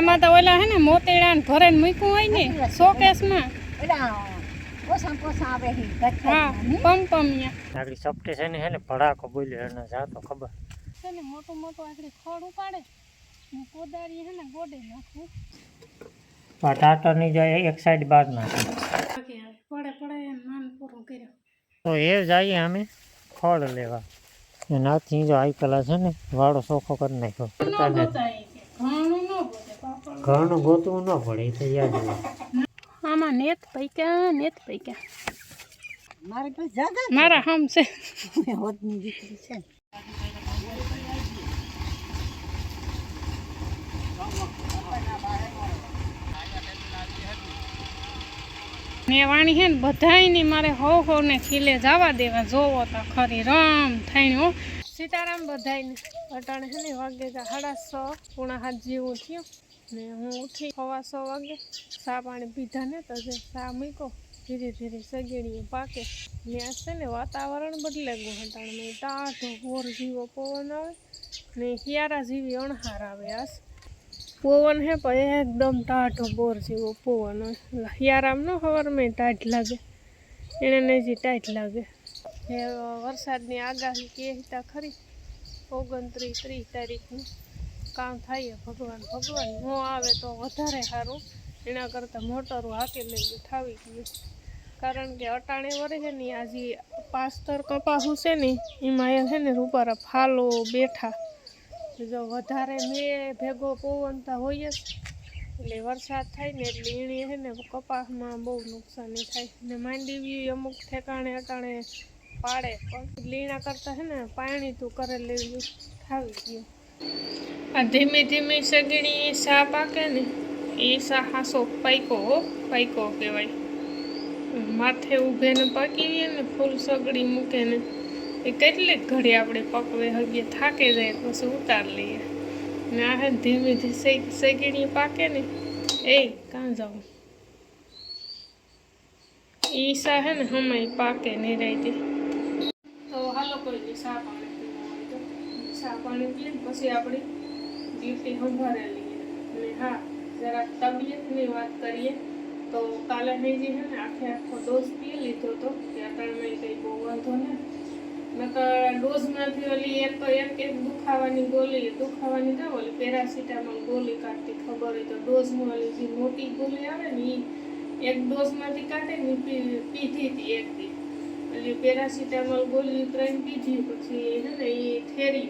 આમાં તો ઓલા હે ને મોતીડા ને ભરે મૂક્યું હોય ને શોકેસમાં. ઓલા પોસા પોસા આવે છે હા ગઠ્ઠા પમ પમિયા આગળ સપટે છે ને હે ને ભડાકો બોલ્યો એને જાતો ખબર? છે ને મોટું મોટું આગળ ખડ ઉપાડે. ને કોદારી હે ને ગોડે નાખવું આ ટાટરની જાય એક સાઈડ બહાર નાખે બાકી આવે પડે પડે એમ માન પૂરું કર્યું. તો એ જઈએ અમે ખડ લેવા. એ નાથી જો આઈ પેલા છે ને વાળો ચોખ્ખો કરી નાખ્યો ન બતાય કે ઘણું ન બોલે પાપડ ઘરનું ગોતવું ન પડે એ તો યાદ હોય. આમાં નેત પૈક્યા નેત પૈકા મારે હમ છે. હોદની ને વાણી હે ને બધાયની મારે હો હો ને ખીલે જવા દેવા જોવો તો ખરી રમ થઈને હો. સીતારામ બધાયને. અટાણે હે ને વાગે સાડા છ પૂણા હાથ જેવું થયું. ને હું ઉઠી સવા છ વાગે સા પાણી પીધા ને તો જે મૂકો ધીરે ધીરે સગેડીએ પાકે. આ છે ને વાતાવરણ બદલે ગયું હટાણમાં ટાઢો બોર જીવો પવન આવે ને હિયારા જેવી અણહાર આવે આસ. પવન હે પણ એકદમ ટાઢો બોર જેવો પવન હોય. હિયારામ નો સવારમાં ટાઢ લાગે, એને નહીં જે ટાઢ લાગે વરસાદની આગાહી કે ખરી, ઓગણત્રીસ ત્રીસ તારીખનું. કામ થાય, ભગવાન ભગવાન, ન આવે તો વધારે સારું. એના કરતાં મોટરું હાકે લઈ થાવી ગયું કારણ કે અટાણે વરે છે ને આજે પાસ્તર કપાસું છે ને, એમાં એ છે ને, રૂપારા ફાલો બેઠા. જો વધારે મેં ભેગો પવન તો હોય જ, એટલે વરસાદ થાય ને, એટલે એણી છે ને કપાસમાં બહુ નુકસાની થાય. ને માંડવી અમુક ઠેકાણે અટાણે પાડે, પણ લીણા કરતાં છે ને, પાણી તું કરે લેવું થાવી ગયું આ ધીમે ધીમે સગડી સા પાકે ને એ સા હાસો પાઈકો હો પાઈકો કહેવાય માથે ઊભે ને પાકી ને ફૂલ સગડી મૂકે ને એ કેટલીક ઘડી આપણે પકવે હગીએ થાકી જાય પછી ઉતાર લઈએ ને આ હે ને ધીમે ધીમે સગડી પાકે ને એ કાં જાઉં ઈ સા હે ને હમાય પાકે નિરાયતી તો હાલો કોઈ દી સા પાણી પીવા હોય તો સા પાણી પીએ પછી આપણી ડ્યુટી સંભાળે લઈએ અને હા, જરાક તબિયતની વાત કરીએ, તો કાલે મેં જે છે ને આખે આખો ડોઝ પી લીધો હતો ત્યાં મેં કંઈ બહુ વાંધો ને. નકર ડોઝમાંથી ઓલી એક તો એક એક દુખાવાની ગોળી દુખાવાની તો ઓલી પેરાસિટામોલ ગોળી કાઢતી, ખબર હોય તો ડોઝમાં ઓલી જે મોટી ગોળી આવે ને એ એક ડોઝમાંથી કાઢે ને પીધી હતી એક દી. ઓલી પેરાસિટામોલ ગોળી ત્રણ પીધી, પછી છે ને એ ઠેરી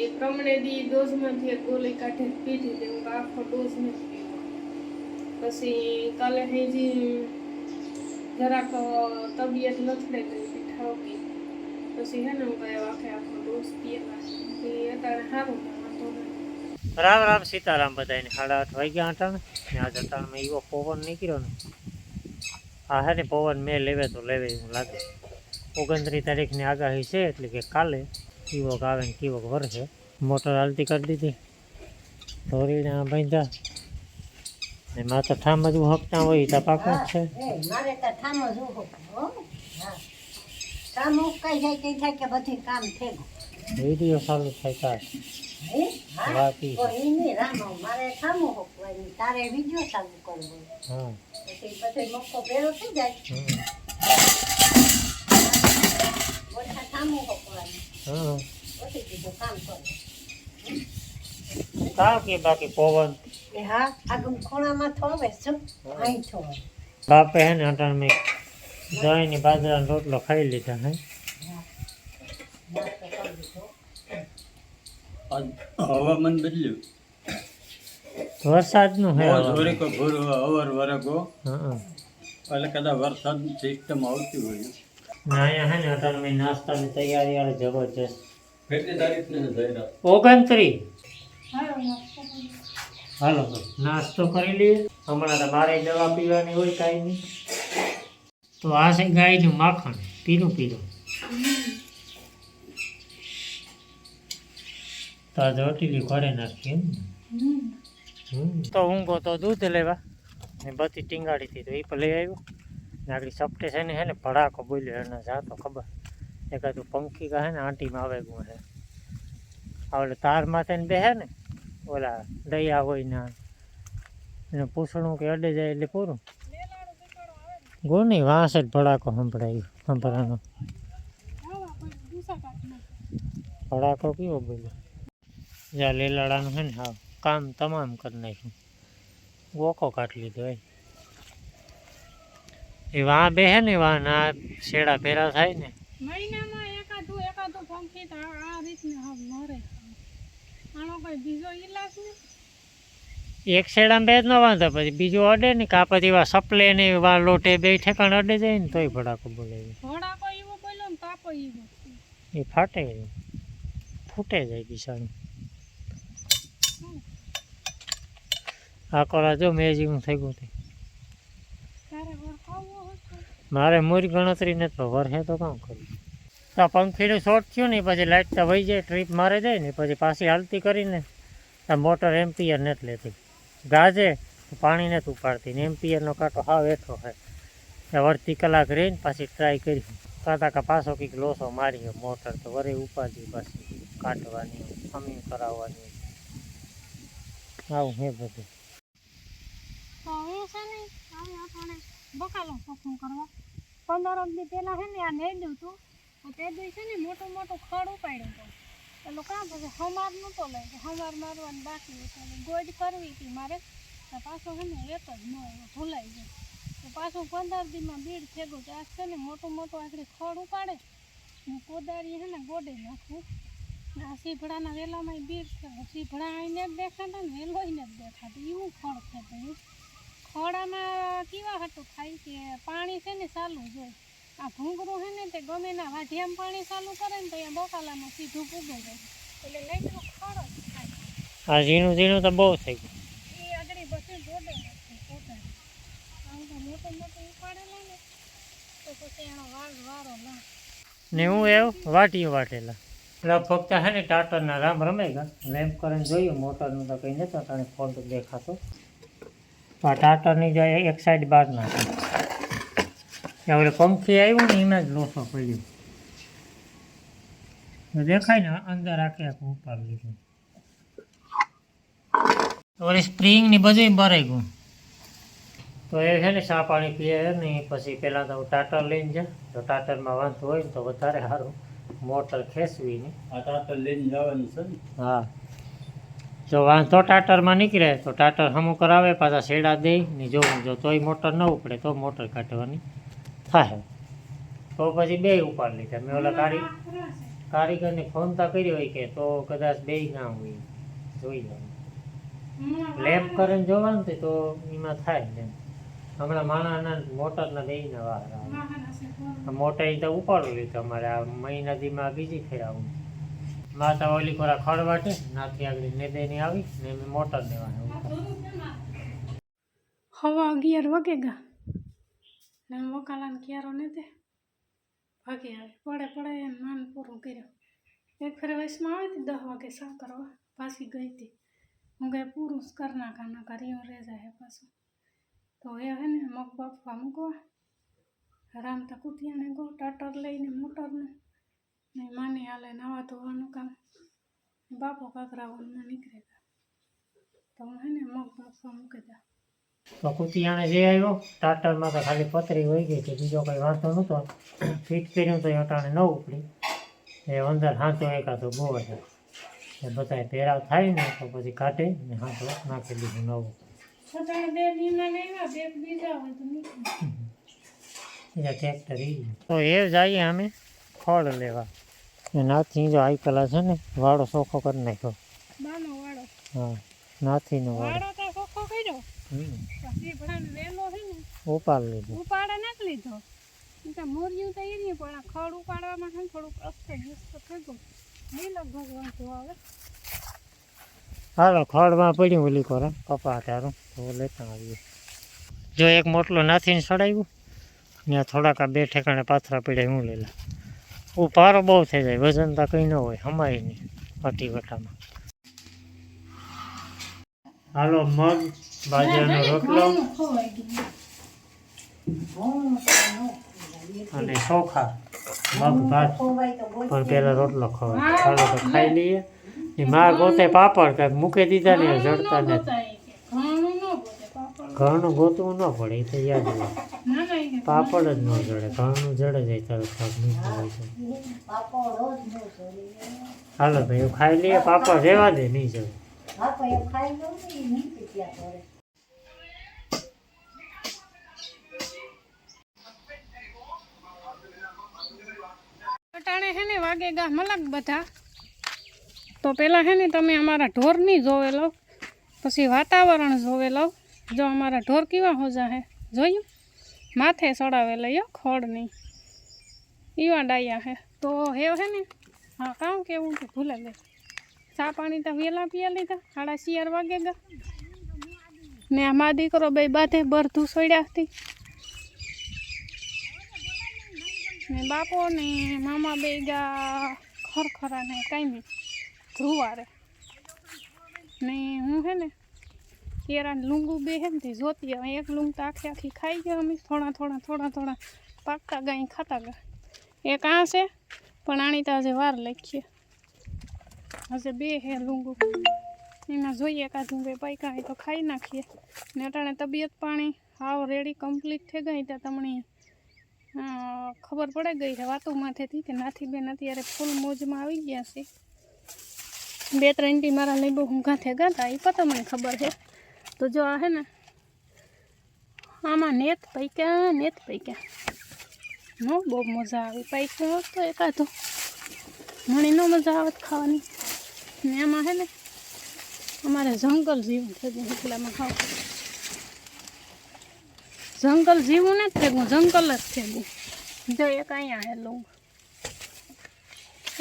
એ પ્રમાણે દી ડોઝમાંથી એક ગોળી કાઢે પીધી હતી હું આખો ડોઝ નથી પીવો. પછી કાલે હજી જરાક તબિયત લથડે ગઈ હતી ઠાવકી પછી હે ને હું કઈ આખે આખો ડોઝ પીએલા. એ અત્યારે સારું છે, વાંધો નહીં. રામ રામ સીતારામ બધાને સાડા આઠ વાગ્યા અટાણે ને આજ અટાણમાં એવો પવન નીકળ્યો ને. આ હે ને પવન મેં લેવે તો લેવે એવું લાગે. ઓગણત્રીસ તારીખની આગાહી છે એટલે કે કાલે કીવોક આવે ને કીવોક વરસે. મોટર હાલતી કરી દીધી. ધોરીને બાંધ્યા. ને માથા ઠામ જ હકતા હોય તો પાકું જ છે. મારે તો ઠામો જ ઊભો હો. હા. ઠામ ઉકાઈ જાય તે થાય કે બધું કામ થઈ ગયું વીડિયો ચાલુ થાય તાર. બાકી તો નહીં રામો મારે ઠામો હોકવાની તારે વીડિયો ચાલુ કરવો હા. પછી બધો મોકો ભેળો થઈ જાય. કરવું કાં બાકી પવન? એ હા આગમ ખૂણામાં થોવે શું અહીં થોવે બાપે હે ને અટાણ મેં દહીંની બાજરાનો રોટલો ખાઈ લીધા હે હવામાન બદલ્યું. વરસાદનું હે. જોરે કો ભોર અવર વરગો. હા એટલે કદાચ વરસાદ સિસ્ટમ આવતી હોય. ને અહીંયા હે ને અટલ મેં નાસ્તાની તૈયારી વાળે જબરજસ્ત. કેટલી તારીખ ને જયરા ઓગણત્રીસ હાલો નાસ્તો કરી. હાલો તો નાસ્તો કરી લઈએ. હમણાં તો મારે દવા પીવાની હોય કાંઈ નહીં. તો આ છે ગાયનું માખણ. પીરું પીરું તો આ રોટલી ઘરે નાખીએ. તો ઊંઘો તો દૂધ લેવા. ને બધી ટીંગાડી હતી તો એ પણ લઈ આવ્યો. આગળ સપટે છે ને, હે ને, ભડાકો બોલ્યો એને જાતો ખબર. એકાદું પંખી કહે ને, આંટીમાં આવે ગું હે આવડે તાર માથે ને બેહે ને, ઓલા દયા હોય ને એને પૂછણું કે અડે જાય એટલે પૂરું. આવે વાંસ જ ભડાકો સંભળાયો, સંભળાનો. ભડાકો કેવો બોલ્યો? જ્યાં લીલાડાનું છે ને, હા, કામ તમામ કરી નાખ્યું. ગોખો કાઢી લીધો એ એ વાં બે હે ને વાહ ના શેડા ભેરા થાય ને. મહિનામાં એકાદું એકાદું પંખી તો આ રીતને મરે. આનો કોઈ બીજો ઈલાજ ને એક શેડામાં બે જ ન વાંધો પછી બીજું અડે ને કાં પછી વા સપલે ને વા લોટે બે ઠેકાણ અડે જાય ને તોય ભડાકો બોલે ભડાકો એવો બોલ્યો ને તાપો એવો. એ ફાટે ફૂટે જાય બિસાડું આ કોરા જો મેં જેવું થઈ ગયું તે તારે ઘર ખાવો હોય તો મારે મૂરી ગણતરી નથી તો વરસે તો કામ કર્યું. તો પંખીનું શોર્ટ થયું ને પછી લાઇટ તો વહી જાય ટ્રીપ મારે જાય ને પછી પાછી હાલતી કરીને તો મોટર એમ્પિયર નથી લેતી ગાજે પાણી નથી ઉપાડતી ને, એમ્પિયરનો કાંટો હાવ હોય. એ અડધી કલાક રહીને પાછી ટ્રાય કરી. કાંતા કા પાછો કંઈક લોસો મારી મોટર તો વરે ઉપાડી પાછી, કાઢવાની અમી કરાવવાની. આવું હે બધું. તો હું હવે કરવા. પંદર દી પહેલાં છે ને આ નેડ્યું હતું તું. દી છે ને મોટું મોટું ખડ ઉપાડ્યું હતું. એટલે કાં પછી હમાર નહોતો લઈ, કે હમાર મારવાનું બાકી હતું. ગોજ કરવી હતી મારે. તો પાછો છે ને એક જ ન આવ્યો ભૂલાઈ ગયો. તો પાછું પંદર દીમાં બીડ થેગું તો આ છે ને મોટું મોટું આખરે ખડ ઉપાડે. હું કોદારી છે ને ગોડે નાખું. ને આ સીભડાના વેલામાં બીડ છે. સીભડા આવીને જ દેખાતા ને વેલોઈને જ દેખાતી. એવું ખડ ભાઈ ખોડામાં કેવા હતું થાય કે પાણી છે ને ચાલુ જ હોય. આ ભૂંગરું છે ને તે ગમે ના વાઢિયામાં પાણી ચાલુ કરે ને તો અહીંયા બકાલામાં સીધું પૂગે જાય એટલે જ થાય. આ ઝીણું ઝીણું તો બહુ થઈ ગયું. એ આગળ પછી જોડે નથી પોતાને તો મોટું મોટું ઉપાડેલા ને તો પછી એનો વારો ના. ને હું એવું વાટી વાટેલા. એટલે ફક્ત હે ને ટાટરના રામ રમેગા. લેમ્પ કરીને જોયું મોટરનું તો કંઈ નહોતો તને ફોલ્ટ દેખાતો. આ ટાટરની જો એક સાઈડ બહાર નાખી. આપણે પંખી આવ્યું ને એમાં જ લોસો પડ્યો. તો દેખાય ને અંદર આખે આખું ઉપાડી લીધું. ઓલી સ્પ્રિંગની બધું ભરાઈ ગયું. તો એ છે ને સા પાણી પીએ ને પછી પહેલાં તો ટાટર લઈને જા. તો ટાટરમાં વાંધો હોય ને તો વધારે સારું. મોટર ખેંચવી ને. આ ટાટર લઈને જવાનું છે ને? હા. જો વાંધો ટાટરમાં નીકળે તો ટાટર હમું કરાવે પાછા શેડા દે ને જોવું જો તોય મોટર ન ઉપડે તો મોટર કાઢવાની થાય. તો પછી બે ઉપાડ લીધા. મેં ઓલા કારી કારીગરને ફોન તો કર્યો હોય કે તો કદાચ બે ના હોય. જોઈ લો લેમ્પ કરીને જોવાનું તો એમાં થાય ને હમણાં માણસના મોટરના બેયના વાર મોટર તો ઉપાડું લીધું અમારે. આ મહિના દીમાં બીજી ફેર આવું માતા ઓલી કોરા ખડ વાટે, નાથી આગળ નેદેની આવી ને મેં મોટર દેવાનું હવા અગિયાર વાગે ગા. ને વકાલાને ક્યારો ને તે ભાગે આવે પડે પડે એમ માન પૂરું કર્યું. એક ફેર વયસમાં આવી હતી, દસ વાગે સા કરવા પાછી ગઈ હતી. હું ગઈ પૂરું જ કરી નાખા ના કરી રે જાય પાછું. તો એ હે ને મગ બાફવા મૂકવા. રામ તા કુતિયાને ગો, ટાટર લઈને મોટરનું. ને માની હાલે નાવા ધોવાનું કામ બાપો કાકરાવાનું નીકળે તો હું હે ને મગ બાફવા મૂકી દા કુતિયાણે જે આવ્યો ટાટરમાં તો ખાલી પતરી હોઈ ગઈ હતી બીજો કંઈ વાંધો નહોતો ફીટ કર્યું તો એ અટાણે ન ઉપડી એ અંદર હાથો એકાદો બહુ છે એ બધા પહેરાવ થાય ને તો પછી કાઢે ને હાથો નાખી દીધું નવું હોય ટ્રેક્ટર તો એ જઈએ અમે ખડ લેવા. નાથી જો આઈકલા છે ને વાળો સોખો કરી નાખ્યો. હા નાથીનો વાળો. તો કર્યો. ઉપાડ લીધો. ઉપાડે નથી લીધો. ઈ તો એ નહીં પણ આ ખડ ઉપાડવામાં છે થોડુંક અસ્તે તો થઈ ગયું. નહીં લગભગ આવે. હાલો ખડમાં પડ્યું ઓલી કોરા કપા તારું તો લેતા આવીએ. જો એક મોટલો નાથીને ચડાવ્યું ને આ થોડાક આ બે ઠેકાણે પાથરા પડ્યા હું લેલા. ઉપારો બહુ થઈ જાય. વજન તો કંઈ ન હોય હમાય નહીં પટી વટામાં. હાલો મગ બાજરાનો રોટલો. અને ચોખા. મગ ભાત. પણ પહેલાં રોટલો ખવાય. ચાલો તો ખાઈ લઈએ. એ મા ગોતે પાપડ કાંઈક મૂકી દીધા ને જડતા ન ને ગોતાય કે. ઘણું ન ગોતે ઘરનું ગોતવું ન પડે, એ તો યાદ હોય. પાપડ જ ન જડે ઘરનું જડે જાય તરત શાક, નહીં હાલો ભાઈ ખાઈ લઈએ, પાપડ રહેવા દે, નહીં જડે. નહીં અટાણે હે ને વાગે ગા મલક બધા. તો પેલા હે ને તમે અમારા ઢોરની જોવે લો, પછી વાતાવરણ જોવે લો. જો અમારા ઢોર કેવા હોજા હે. જોયું? માથે ચડાવે લઈ ખડ નહીં એવા ડાયા હે. તો હેવ હે ને? હા, કામ કેવું કે ભૂલે ગઈ ચા પાણી તો વેલા પીયા લીધા. સાડા શિયાર વાગે ગા. ને આ મા દીકરો બે બાધે બરધું સોડ્યા હતી. ને બાપો ને મામા બે ગા ખરખરા ને કાંઈ ધ્રુવારે. ને હું હે ને કેરા લુંગુ બે હે ને તે જોતી હવે એક લુંગ તો આખી આખી ખાઈ ગયા અમે થોડા થોડા થોડા થોડા પાકતા ગાય ખાતા ગયા. એક આ છે પણ આણી તો આજે વાર લખીએ હજે બે હે લુંગુ. એમાં જોઈએ કાધું બે પાઈકા હોય તો ખાઈ નાખીએ. ને અટાણે તબિયત પાણી હાવ રેડી કમ્પ્લીટ થઈ ગઈ ત્યાં તમને અ, ખબર પડે ગઈ છે વાતો માથેથી કે નાથી બેન અત્યારે ફૂલ મોજમાં આવી ગયા છે. બે ત્રણ ટી મારા લઈ બહુ હું ગાંઠે ગાતા એ પતા મને ખબર છે. તો જો આ હે ને, આમાં નેત પૈક્યા નેત પૈક્યા. નો બહુ મજા આવી. પૈક્યો હોત તો એકાદો મણી નો મજા આવત ખાવાની. ને એમાં હે ને, અમારે જંગલ જીવન થઈ ગયું એટલામાં ખાવ. જંગલ જીવું નથી હું જંગલ જ થેગું જો એક અહીંયા હે લઉં.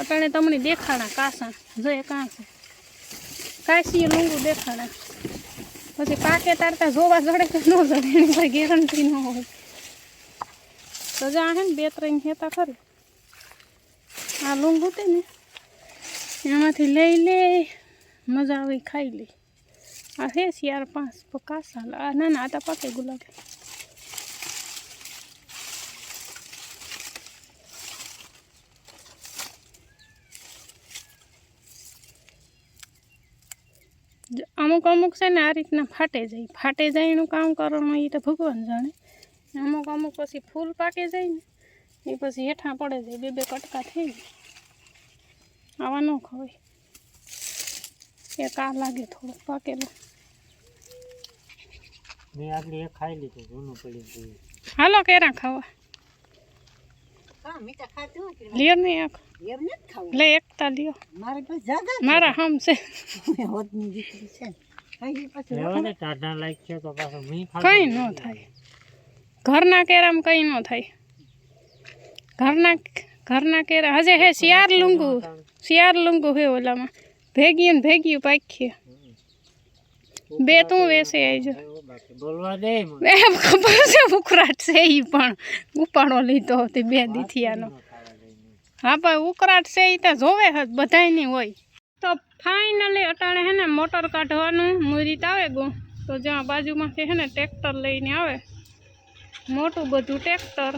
અટાણે તમને દેખાડા કાસા, જો એ કાંસે કાશી લુંગુ દેખાડા પછી પાકે તારતા જોવા જડે તો ન જડે, એની કોઈ ગેરંટી ન હોય. તો જો ને બે ત્રણ હેતા ખરી. આ લુંગુ તે ને, એમાંથી લઈ લે, મજા આવી ખાઈ લે. આ હે ચાર પાંચ કાસા આ ના ના, આ તો પાકે ગુલાબ. અમુક અમુક છે ને આ રીતના ફાટે જાય. ફાટે જાય એનું કામ કરવાનું એ તો ભગવાન જાણે. અમુક અમુક પછી ફૂલ પાકે જાય ને એ પછી હેઠા પડે જાય બે બે કટકા થઈ જાય. આવા ન ખવાય. એક આ લાગે થોડુંક પાકેલું. મેં આગળ એક ખાઈ લીધું જૂનું પડી ગયું. હાલો કેરા ખાવા. હા મીઠા ખાતું હોય કે લ્યો ને એક એમ નથી ખાવું લે એકતા લ્યો મારે હમ છે. કંઈ ન થાય. ઘરના કેરામાં કંઈ ન થાય. ઘરના ઘરના કેરા હજે હે શિયાર લુંગુ. શિયાર લુંગુ હે ઓલામાં. ભેગી ને ભેગી પાખીએ બે તું વેસે આવજો બોલવા દે ખબર છે ઉકરાટ છે એ પણ. ઉપાડો લીધો હતી બે દીથિયાનો. હા ભાઈ, ઉકરાટ છે એ તો જોવે જ બધાય નહીં હોય. તો ફાઇનલી અટાણે હે ને મોટર કાઢવાનું મુરીત આવે ગો. તો જ્યાં બાજુમાંથી હે ને, ટ્રેક્ટર લઈને આવે. મોટું બધું ટ્રેક્ટર.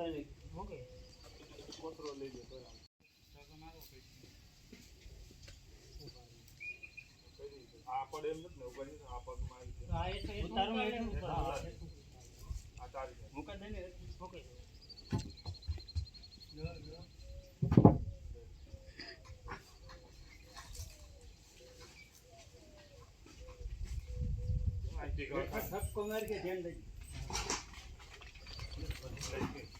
તોડે નહીં ધક્કો માર કે ધ્યાન દઈ થોડું કાંઈ નહીં કાગર આવે છે તો એ એથી જ જાય એમ નહીં થાય. વાહ, લે, એ વાંધો નહીં. આ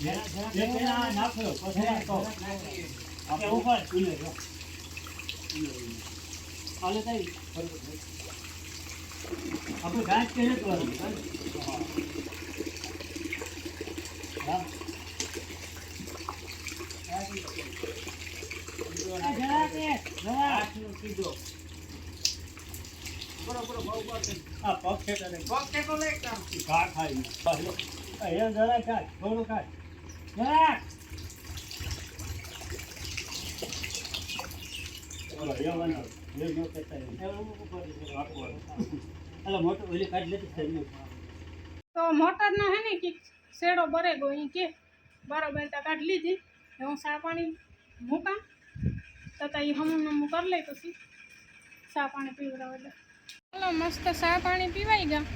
જરા. બોલો, એ વાંધો. એ જો કહેતા એ. હાલો, તો મોટરનો હે ને કે શેડો બરે ગો ઈ કે બરોબર કાઢ લીધી. હું ચા પાણી મૂકા તથા એ હમું નમું કરી લઈ પછી. ચા પાણી પીવડાવ એટલે. ચાલો મસ્ત ચા પાણી પીવાઈ ગયા.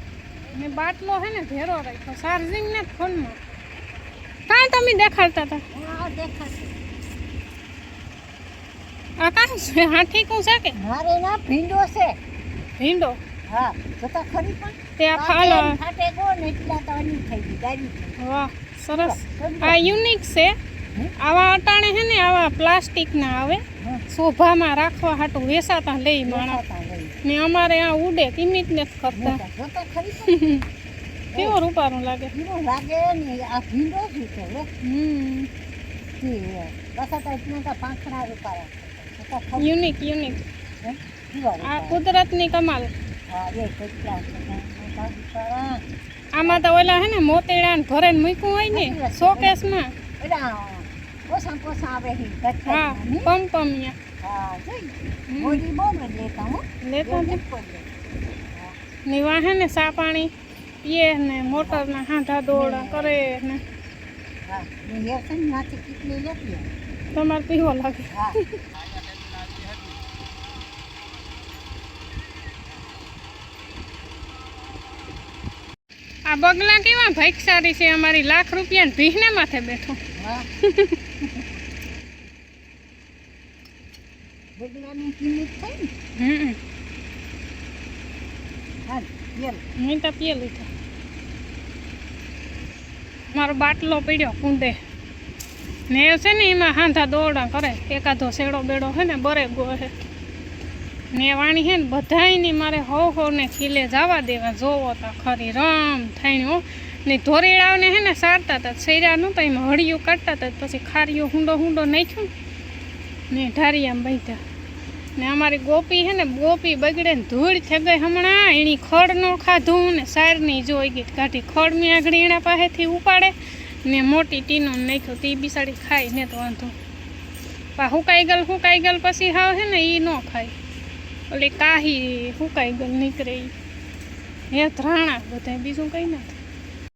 ને બાટલો હે ને ભેરો રાખ્યો. ચાર્જિંગ ને ફોનમાં. કાંઈ તમે દેખાડતા હતા? હા દેખાશે આ કાં છે? હાથી કું છે કે? મારે ના ભીંડો છે. ભીંડો? હા જોતા ખરી પણ. તે આ ખાલો ફાટે ગો ને એટલા તો અની થઈ ગઈ ગાડી. થઈ વાહ સરસ. ગઈ. આ યુનિક છે. આવા અટાણે હે ને આવા પ્લાસ્ટિકના આવે શોભામાં રાખવા હાટું વેસાતા લઈ માણસ. ને અમારે આ ઉડે કિંમત ને કરતા. કેવો રૂપારું લાગે? લાગે ને આ ભીંડો જ છે હમ. પાંખડા રૂપારા. યુનિક યુનિક આ? કુદરતની કમાલ. છે. આમાં તો ઓલા હે ને મોતીડા ને ભરે મૂક્યું હોય ને શોકેસમાં પોસણ પોસા આવે છે હા ગઠ્ઠાની. પમ પમિયા હા જોઈ. મોડી જ લેતા હું. લેતા ને. વાહે ને સા પાણી પીએ ને મોટર ના હાંધા દોડા કરે ને. હા ને એ છે ને નાથી કેટલી લેતી. તમારે પીવો લાગે. હા. આ બગલા કેવા ભાઈકસારી છે? અમારી લાખ રૂપિયા ભીહને માથે બેઠો. હા બગલાની કિંમત થઈ ને? હમ. હા યેલ મેં તો પીએ લીધા. મારો બાટલો પડ્યો કુંડે. ને છે ને એમાં હાંધા દોડા કરે. એકાદો શેડો બેડો છે ને બરે ગો છે. ને વાણી છે ને બધાયની મારે હો હો ને ખીલે જવા દેવા. જોવો તા ખરી રમ થાણ્યો ને ધોરીડાવને હે ને સારતા હતા સૈરા નહોતા એમાં હળિયું કાઢતા હતા પછી ખારીઓ હુંડો હુંડો નાખ્યો ને. ઢારિયામાં બાંધ્યા ને અમારી ગોપી છે ને, ગોપી બગડે ને ધૂળ થઈ ગઈ હમણાં. એની ખડ નો ખાધું ને સારની જોઈ ગઈ કાઢી ખડ મેં આગળ એના પાસેથી ઉપાડે ને મોટી ટીનો નાખ્યો તે બિસાડી ખાય, ને તો વાંધો. પા હુકાઈ ગયેલ હુકાઈ ગયેલ પછી હાવ છે ને એ ન ખાય. એટલે કાહી હુકાઈ ગયેલ નીકળે એ હે ધ્રાણા બધા બીજું કંઈ ના થાય